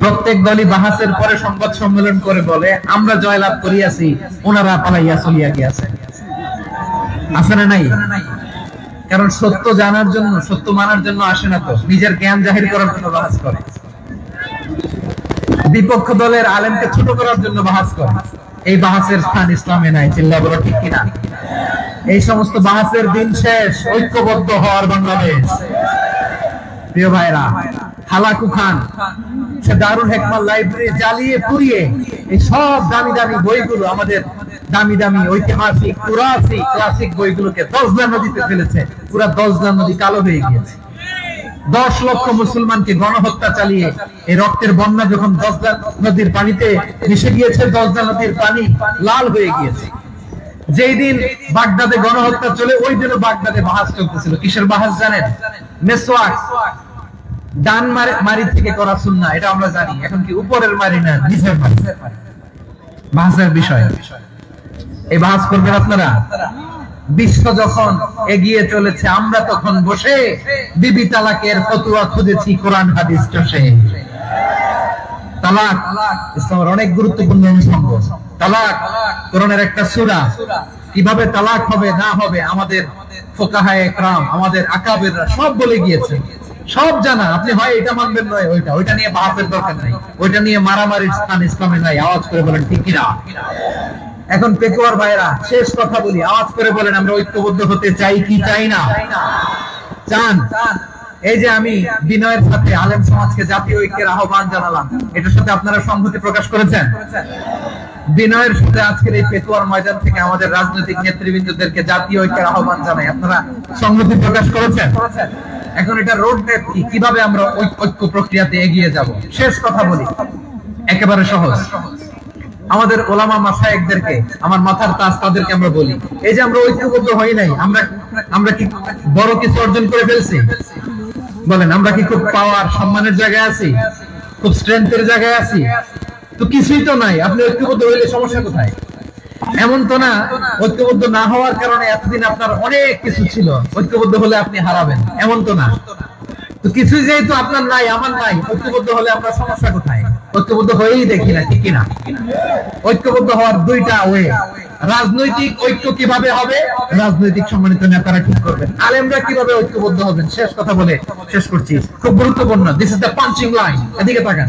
প্রত্যেক দলই বাহাসের পরে সংবাদ সম্মেলন করে বলে, আমরা জয়লাভ করিয়াছি ওনারা পালাইয়া চলিয়া গিয়াছে। আছে না নাই? কারণ সত্য জানার জন্য, সত্য মানার জন্য আসে না তো। নিজের জ্ঞান জাহির করার জন্য বাহাস করে। বিপক্ষ দলের আলেমকে ছোট করার জন্য বাহাস করে। এই বাহাসের স্থান ইসলামে নাই, চিল্লা বলো ঠিক কিনা? এই সমস্ত বাহাসের দিন শেষ, ঐক্যবদ্ধ হওয়ার বাংলাদেশ। প্রিয় ভাইরা হালাকু খান। সে দারুল হেকমাল লাইব্রেরি জ্বালিয়ে পুড়িয়ে এই সব দামি দামি বইগুলো আমাদের দামি দামি ঐতিহাসিক, পুরাসিক, ক্লাসিক বইগুলোকে দশদা নদীতে ফেলেছে। পুরা দশদা নদী কালো হয়ে গিয়েছে। দশ লক্ষ মুসলমানকে গণহত্যা চালিয়ে এই রক্তের বন্যা যখন দশদা নদীর পানিতে মিশে গিয়েছে দশদা নদীর পানি লাল হয়ে গিয়েছে। যেই দিন বাগদাদে গণহত্যা চলে, ওই দিনও বাগদাদে বাহাস চলতেছিল। কিসের বাহাস জানেন? মেসওয়াক ডান মারি থেকে করা সুন্না এটা আমরা জানি। এখন কি উপরের মারি না নিচের মারি? বাহাসের বিষয়। এই বাহাস করবেন আপনারা? বিশ্ব যখন এগিয়ে চলেছে, আমরা তখন বসে বিবি তালাকের ফতুয়া খুঁজেছি কোরআন, হাদিস, চষে। তালাক ইসলামের অনেক গুরুত্বপূর্ণ অনুষঙ্গ তালাক কোরআনের একটা সুরা। কীভাবে তালাক হবে, না হবে, আমাদের ফোকাহায়ে একরাম আমাদের আকাবেররা সব বলে গিয়েছে। সব জানা, আপনি হয় এটা মানবেন নয়, ওইটা। ওইটা নিয়ে বাহাতের দরকার নাই। ওইটা নিয়ে মারামারির স্থান ইসলামে নাই, আওয়াজ করে বলেন, ঠিক কিনা? এখন পেকুয়ার ভাইরা শেষ কথা বলি, আওয়াজ করে বলেন, আমরা ঐক্যবদ্ধ হতে চাই কি চাই না? চান। এই যে আমি বিনয়ের সাথে আলেম সমাজকে জাতীয় ঐক্যের আহ্বান জানালাম, এটার সাথে আপনারা সংহতি প্রকাশ করেছেন? বিনয়ের সাথে আজকের এই পেতুয়ার ময়দান থেকে আমাদের রাজনৈতিক নেতৃবৃন্দদেরকে জাতীয় ঐক্যের আহ্বান জানাই, আপনারা সংহতি প্রকাশ করেছেন? এখন এটা রোড ম্যাপ কি? কীভাবে আমরা ঐক্য প্রক্রিয়াতে এগিয়ে যাব? শেষ কথা বলি। একেবারে সহজ। আমাদের ওলামা মাসায়েকদেরকে, আমার মাথার তাজ তাদেরকে আমরা বলি। এই যে আমরা ঐক্যবদ্ধ হই নাই, আমরা আমরা কি বড় কিছু অর্জন করে ফেলছি? বলেন, আমরা কি খুব পাওয়ার সম্মানের জায়গায় আছি? খুব স্ট্রেংথের জায়গায় আছি? তো কিছুই তো নাই। আপনি ঐক্যবদ্ধ হইলে সমস্যা কোথায়? এমন তো না, ঐক্যবদ্ধ না হওয়ার কারণে এতদিন আপনার অনেক কিছু ছিল। ঐক্যবদ্ধ হলে আপনি হারাবেন, এমন তো না। তো কিছুই যেহেতু আপনার নাই, আমার নাই, ঐক্যবদ্ধ হলে আমরা সমস্যা কোথায়? ঐক্যবদ্ধ হয়েই দেখি না, ঠিক কিনা? ঐক্যবদ্ধ হওয়ার দুইটা ওয়ে। রাজনৈতিক ঐক্য কীভাবে হবে? রাজনৈতিক সম্মানিত নেতারা ঠিক করবেন। আলেমরা কীভাবে ঐক্যবদ্ধ হবেন? শেষ কথা বলে শেষ করছি। খুব গুরুত্বপূর্ণ। This is the punching line এদিকে তাকান।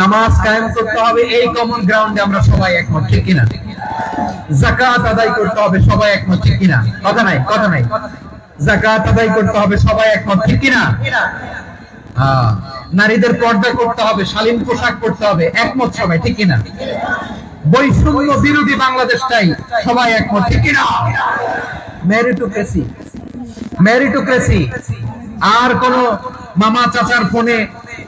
নামাজ কায়েম করতে হবে, এই কমন গ্রাউন্ডে আমরা সবাই একমত, ঠিক কিনা? জাকাত আদায় করতে হবে, সবাই একমত, ঠিক কিনা? কথা নাই কথা নাই। জাকাত আদায় করতে হবে, সবাই একমত, ঠিক কিনা? হ্যাঁ। নারীদের পর্দা করতে হবে, শালীন পোশাক করতে হবে, একমত সবাই, ঠিক কিনা? বৈষম্য বিরোধী বাংলাদেশটাই সবাই একমত, ঠিক কিনা? মেরিটোক্রেসি মেরিটোক্রেসি আর কোন মামা চাচার ফোনে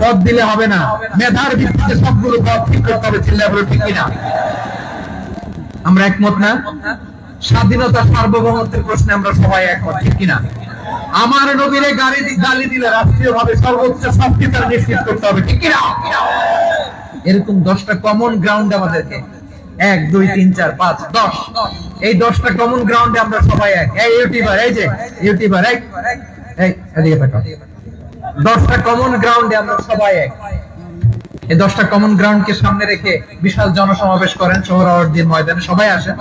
পদ দিলে হবে না। মেধার ভিত্তিতে সবগুলো পদ ঠিক করতে হবে চিল্লা বলে, ঠিক কিনা? আমরা একমত না? স্বাধীনতা সার্বভৌমত্বের প্রশ্নে আমরা সবাই একমত, ঠিক কিনা? আমার নবীরে গালি গালি দিলে রাষ্ট্রীয় ভাবে সর্বোচ্চ শাস্তি তার নিশ্চিত করতে হবে, ঠিক কিনা? এরকম দশটা কমন গ্রাউন্ড আমাদেরকে। এক, দুই, তিন, চার, পাঁচ, দশ। এই দশটা কমন গ্রাউন্ডে আমরা সবাই এক। এই ইউটিউবার, এই যে, ইউটিউবার এক এই, এদিকে দশটা কমন গ্রাউন্ডে আমরা সবাই এক। এই দশটা কমন গ্রাউন্ডকে সামনে রেখে বিশাল জনসমাবেশ করেন সোহরাওয়ার্দীর ময়দানে। সবাই আসেন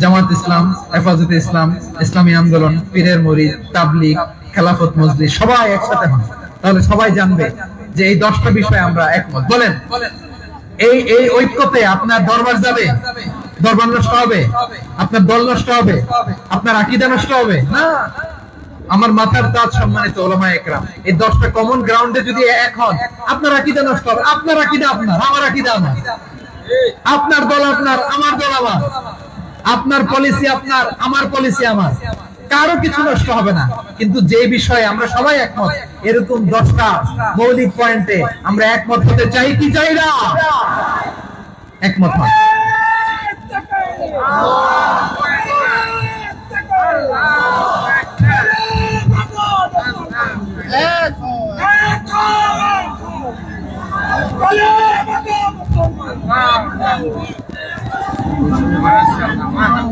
জামাত ইসলাম, হেফাজতে ইসলাম, ইসলামী আন্দোলন, পীরের মরি তাবলিগ, খেলাফত মজলিস, সবাই একসাথে হন তাহলে সবাই জানবে যে এই দশটা বিষয়ে আমরা একমত। বলেন, এই এই ঐক্যতে আপনার দরবার যাবে? দরবার নষ্ট হবে? আপনার দল নষ্ট হবে? আপনার আকিদা নষ্ট হবে? না। আমার মাথার তাজ সম্মানিত ওলামা একরাম, এই দশটা কমন গ্রাউন্ডে যদি এক হন, আপনার আকিদা নষ্ট হবে, আপনার আকিদা আপনার, আমার আকিদা আমার। আপনার দল আপনার, আমার দল আমার। আপনার পলিসি আপনার, আমার পলিসি আমার। কারও কিছু নষ্ট হবে না। কিন্তু যে বিষয়ে আমরা সবাই একমত, এরকম দশটা মৌলিক পয়েন্টে আমরা একমত হতে চাই কি চাই না? একমত হন। 二三四五六七八二